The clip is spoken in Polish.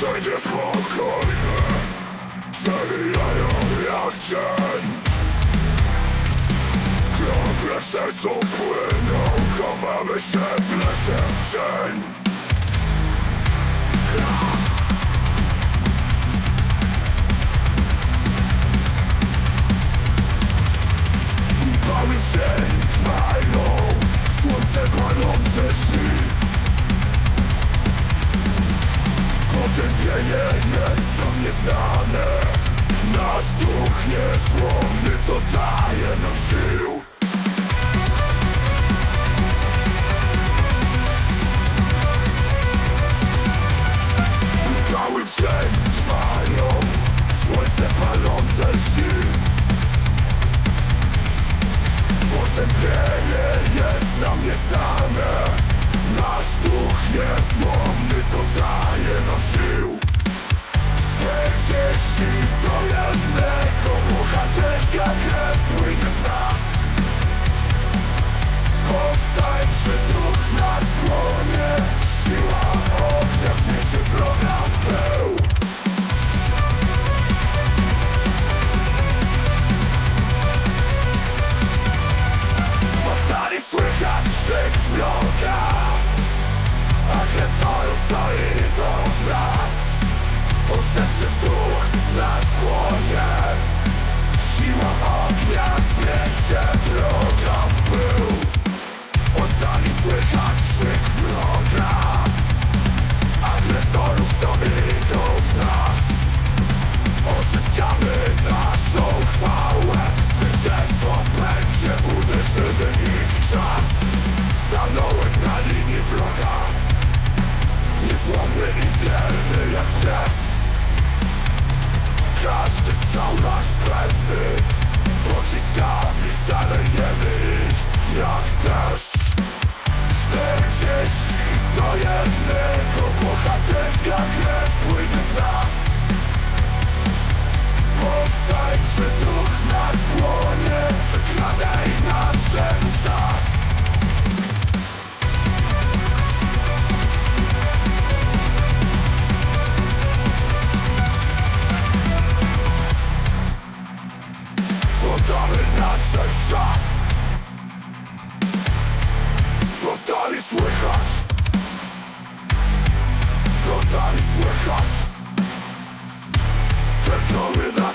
będzie spokojne Przebijają jak cień Krople w sercu płyną Chowamy się w lesie w cień Cały dzień trwają Słońce palące drzwi Potępienie jest nam nieznane Nasz duch niezłomny to daje nam sił Cały w dzień trwają Słońce palące drzwi Potępienie jest nam nieznane Nasz duch niezłomny to daje nam sił Do jednego Bohaterska krew w nas Powstańczy duch nas płonie Siła ognia zmiecie wroga w pył W oddali słychać krzyk wroga Agresorów, co idą w Postępczy duch nas płonie Siła ognia zmiecie wroga w pył Oddali słychać krzyk wroga Agresorów, co idą w nas Odzyskamy naszą chwałę Zwycięstwo będzie, uderzymy ich czas Stanąłem na linii wroga. Niezłomny i wierny jak pies Każdy strzał nasz pewny Pociskami zalejemy ich jak deszcz Czterdzieści do jednego Bohaterska krew słychać Te, co mi na